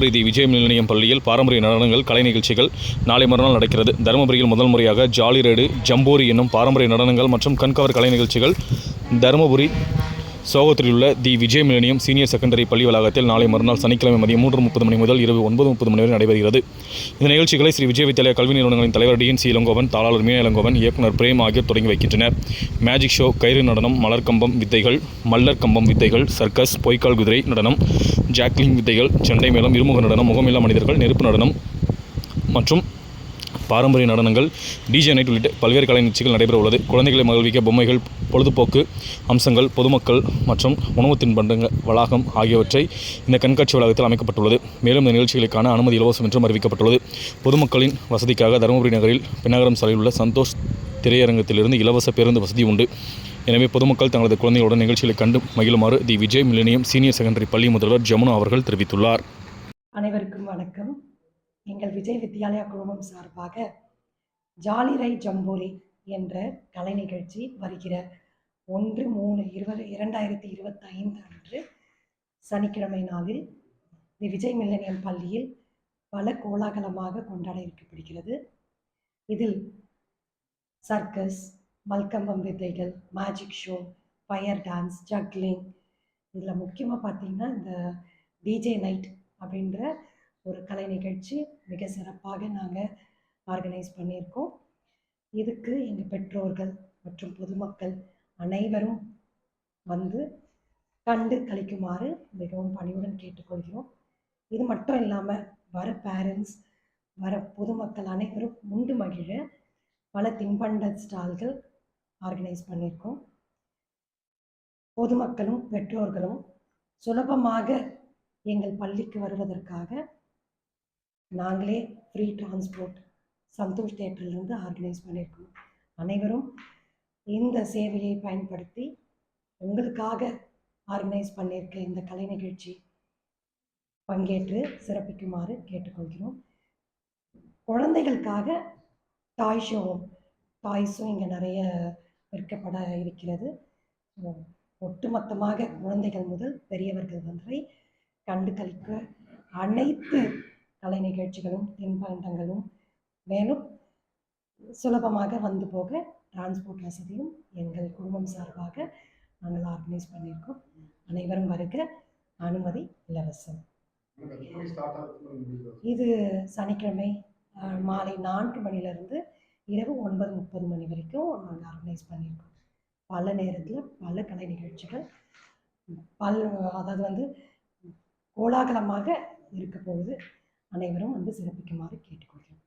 தருமபுரி தி Vijay millennium பள்ளியில் பாரம்பரிய நடனங்கள் கலை நிகழ்ச்சிகள் நாளை மறுநாள் நடக்கிறது. தருமபுரியில் முதல் முறையாக ஜாலி ரேடு ஜம்போரி என்னும் பாரம்பரிய நடனங்கள் மற்றும் கண்கவர் கலை நிகழ்ச்சிகள் தருமபுரி சோகத்தில் உள்ள the Vijay millennium senior secondary பள்ளி வளாகத்தில் நாளை மறுநாள் சனிக்கிழமை மதியம் மூன்று முப்பது மணி முதல் இரவு ஒன்பது முப்பது மணி வரை நடைபெறுகிறது. இந்த நிகழ்ச்சிகளை ஸ்ரீ விஜய் வித்யாலயா கல்வி நிறுவனங்களின் தலைவர் டிஎன் சி இளங்கோவன் தாளாளர் மீனா இளங்கோவன் இயக்குனர் பிரேம் ஆகியோர் தொடங்கி வைக்கின்றனர். மேஜிக் ஷோ கயிறு நடனம் மலர் கம்பம் வித்தைகள் மல்லர் கம்பம் வித்தைகள் சர்க்கஸ் பொய்க்கால் குதிரை நடனம் ஜாக்லிங் வித்தைகள் செண்டை மேளம் இருமுக நடனம் முகமில்லா மனிதர்கள் நெருப்பு நடனம் மற்றும் பாரம்பரிய நடனங்கள் டிஜே நைட் உள்ளிட்ட பல்வேறு கலை நிகழ்ச்சிகள் நடைபெற உள்ளது. குழந்தைகளை மகிழ்விக்க பொம்மைகள் பொழுதுபோக்கு அம்சங்கள் பொதுமக்கள் மற்றும் உணவு தின்பண்டங்கள் வளாகம் ஆகியவற்றை இந்த கண்காட்சி வளாகத்தில் அமைக்கப்பட்டுள்ளது. மேலும் இந்த நிகழ்ச்சிகளுக்கான அனுமதி இலவசம் என்றும் அறிவிக்கப்பட்டுள்ளது. பொதுமக்களின் வசதிக்காக தருமபுரி நகரில் பின்னகரம் சாலையில் உள்ள சந்தோஷ் திரையரங்கத்திலிருந்து இலவச பேருந்து வசதி உண்டு. எனவே பொதுமக்கள் தங்களது குழந்தைகளுடன் நிகழ்ச்சிகளை கண்டு மகிழுமாறு the Vijay millennium senior secondary பள்ளி முதல்வர் ஜமுனா அவர்கள் தெரிவித்துள்ளார். அனைவருக்கும் வணக்கம். எங்கள் விஜய் வித்யாலயா குழுமம் சார்பாக ஜாலி ரை ஜம்போரி என்ற கலை நிகழ்ச்சி வருகிற ஒன்று மூணு இருபது இரண்டாயிரத்தி இருபத்தைந்து அன்று சனிக்கிழமை நாளில் தி விஜய் மில்லனியம் பள்ளியில் பல கோலாகலமாக கொண்டாட இருக்கப்படுகிறது இதில் சர்க்கஸ் மல்கம்பம் வித்தைகள் magic show fire dance juggling இதில் முக்கியமாக பார்த்தீங்கன்னா இந்த டிஜே நைட் அப்படின்ற ஒரு கலை நிகழ்ச்சி மிக சிறப்பாக நாங்கள் ஆர்கனைஸ் பண்ணியிருக்கோம். இதுக்கு எங்கள் பெற்றோர்கள் மற்றும் பொதுமக்கள் அனைவரும் வந்து கண்டு கழிக்குமாறு மிகவும் பணிவுடன் கேட்டுக்கொள்கிறோம். இது மட்டும் இல்லாமல் வர பேரண்ட்ஸ் வர பொதுமக்கள் அனைவரும் உண்டு மகிழ பல தின்பண்ட ஸ்டால்கள் ஆர்கனைஸ் பண்ணியிருக்கோம். பொதுமக்களும் பெற்றோர்களும் சுலபமாக எங்கள் பள்ளிக்கு வருவதற்காக நாங்களே ஃப்ரீ டிரான்ஸ்போர்ட் சந்தோஷ் தேட்டர்லேருந்து ஆர்கனைஸ் பண்ணியிருக்கோம் அனைவரும் இந்த சேவையை பயன்படுத்தி உங்களுக்காக ஆர்கனைஸ் பண்ணியிருக்க இந்த கலை நிகழ்ச்சி பங்கேற்று சிறப்பிக்குமாறு கேட்டுக்கொள்கிறோம். குழந்தைகளுக்காக டாய் ஷோவும் டாய்ஸும் இங்கே நிறைய விற்கப்பட இருக்கிறது. ஒட்டுமொத்தமாக குழந்தைகள் முதல் பெரியவர்கள் வரை கண்டு கழிக்க அனைத்து கலை நிகழ்ச்சிகளும் தின்பண்டங்களும் மேலும் சுலபமாக வந்து போக டிரான்ஸ்போர்ட் வசதியும் எங்கள் குடும்பம் சார்பாக நாங்கள் ஆர்கனைஸ் பண்ணியிருக்கோம். அனைவரும் வருக அனுமதி இலவசம். இது சனிக்கிழமை மாலை நான்கு மணிலேருந்து இரவு ஒன்பது முப்பது மணி வரைக்கும் நாங்கள் ஆர்கனைஸ் பண்ணியிருக்கோம். பல நேரத்தில் பல கலை நிகழ்ச்சிகள் பல் அதாவது வந்து கோலாகலமாக இருக்க போகுது. அனைவரும் வந்து சிறப்பிக்குமாறு கேட்டுக்கொள்கிறேன்